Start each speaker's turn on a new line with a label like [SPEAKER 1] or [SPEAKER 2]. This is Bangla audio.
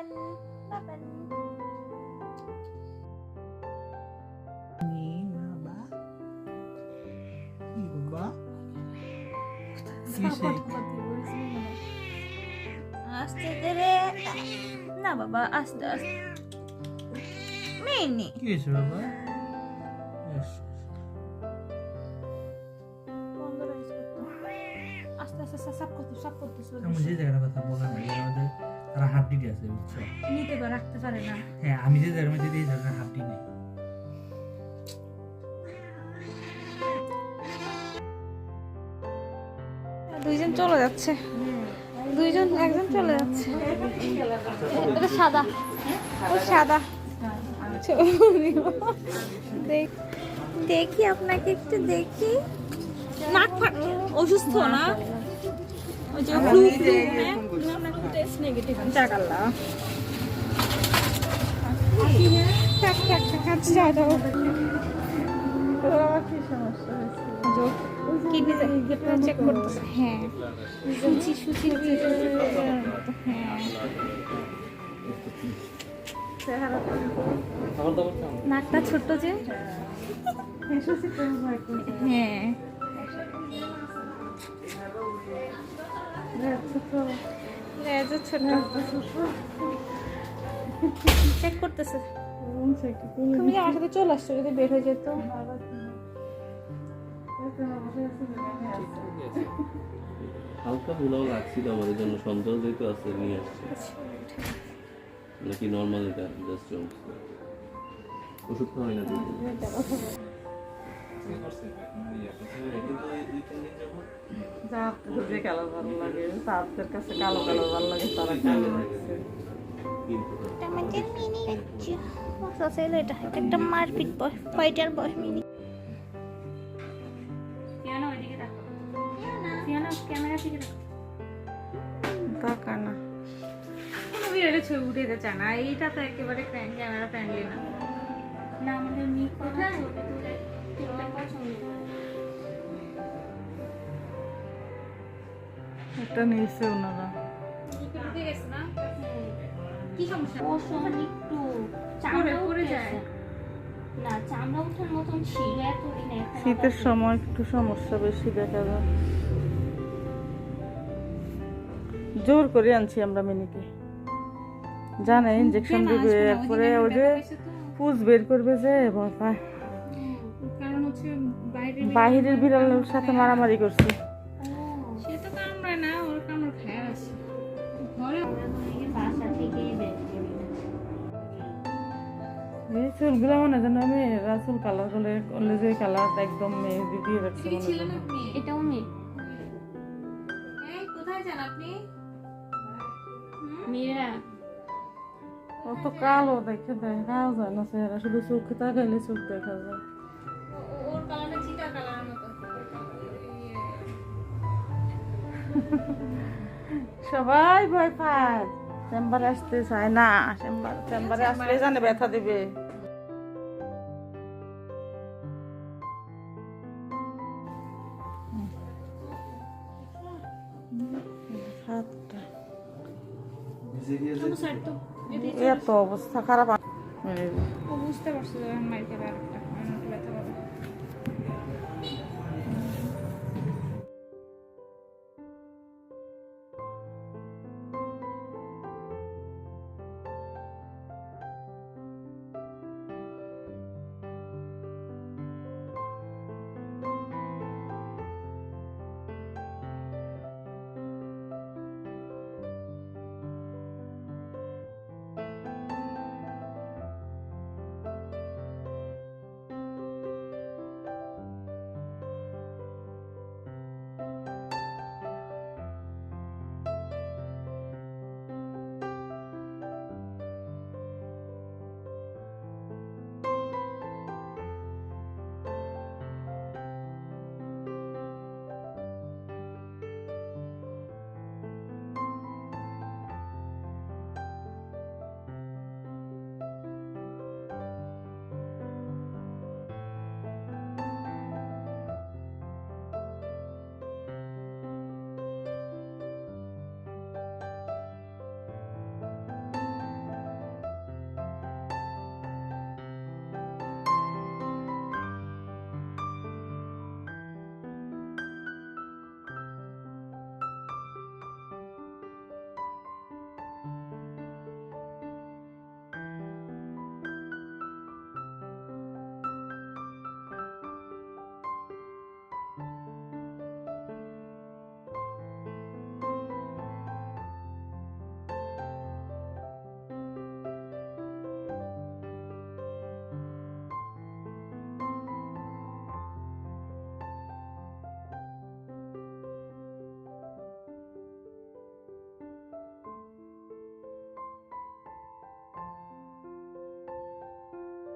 [SPEAKER 1] বাবান বাবান
[SPEAKER 2] বাবা কি বাবা কিসে
[SPEAKER 1] আস্তে ধীরে না বাবা আস্তে আস্তে মিনি
[SPEAKER 2] কি হয়েছে বাবা ইস,
[SPEAKER 1] বন্ধ রয়েছে তো। আস্তে আস্তে আস্তে সাপ করতে সাপ করতে
[SPEAKER 2] তারা হাড্ডি আছে বুঝছ?
[SPEAKER 1] নিতে পারে রাখতে পারে না।
[SPEAKER 2] হ্যাঁ আমি যে জায়গার মধ্যে দিই জায়গার হাড্ডি নেই।
[SPEAKER 1] দুইজন চলে যাচ্ছে। দুইজন একজন চলে যাচ্ছে। এটা সাদা। ও সাদা। দেখ- দেখি আপনাকে একটু দেখি। নাক ফাট অসুস্থ না? ওই যে ফ্লু ফ্লু টেস্ট নেগেটিভ জাগাল্লা থাক থাক থাক যাও যাও কিডনি চেক করতেছে। হ্যাঁ। সুচি সুচি হ্যাঁ। নাকটা ছোট্ট যে। হ্যাঁ। চেক করতেছে। তুমি সাথে চলে আসছো, যদি বের হয়ে যেত।
[SPEAKER 3] হালকা ধুলাও লাগছিল আমাদের জন্য, সন্দেহ যেহেতু আছে, নিয়ে আসছি। নাকি নর্মাল এটা জাস্ট ওষুধ খাওয়াই না
[SPEAKER 4] ভালো কালো কালার ভালো লাগে
[SPEAKER 1] একটা মারপিট বয় ফাইটার বয় মিনি
[SPEAKER 4] টাকা না।
[SPEAKER 1] কোনো বিড়ালে ছবি উঠে চায় না এইটা তো একেবারে ক্যামেরা ফ্রেন্ডলি না আমাদের মিকো না
[SPEAKER 4] এটা নিয়েছে ওনারা।
[SPEAKER 1] উঠে গেছে না কি সমস্যা পশম একটু চামড়া পড়ে যায় না চামড়া ওঠার মতন ছিল এতদিন
[SPEAKER 4] শীতের সময় একটু সমস্যা বেশি দেখা যায়। জোর করে আনছি আমরা মিনিকে। জানে ইঞ্জেকশন দিবে এরপরে ওই যে পুজ বের করবে যে ভয় পায়।
[SPEAKER 1] কারণ হচ্ছে বাইরে
[SPEAKER 4] বাহিরের বিড়ালের সাথে মারামারি করছে। এই চুলগুলো মনে যেন আমি রাসুল কালার করলে করলে যে কালার একদম মেহেদি দিয়ে রাখছে মনে
[SPEAKER 5] এটাও মেয়ে।
[SPEAKER 1] কোথায় যান আপনি?
[SPEAKER 5] মেয়েরা।
[SPEAKER 4] অত কালো দেখে দেখাও যায় না চেহারা শুধু চোখে তাকাইলে চোখ দেখা যায়।
[SPEAKER 1] ওর কালারটা চিটা কালারের মতো।
[SPEAKER 4] সবাই ভয় পায়। চেম্বারে আসতে চায় না চেম্বার চেম্বারে আসলে জানে ব্যথা দিবে। এত অবস্থা খারাপ
[SPEAKER 1] বুঝতে পারছ মাইকে ব্যথা পাবে